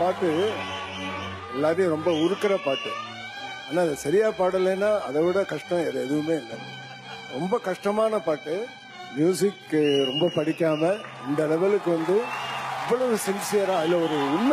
பாட்டு எல்லாரையும் ரொம்ப உருக்கிற பாட்டு. ஆனால் அதை சரியாக பாடலைன்னா அதை விட கஷ்டம் வேறு எதுவுமே இல்லை. ரொம்ப கஷ்டமான பாட்டு. மியூசிக் ரொம்ப படிக்காமல் இந்த லெவலுக்கு வந்து இவ்வளவு சின்சியராக அதில் ஒரு உண்மை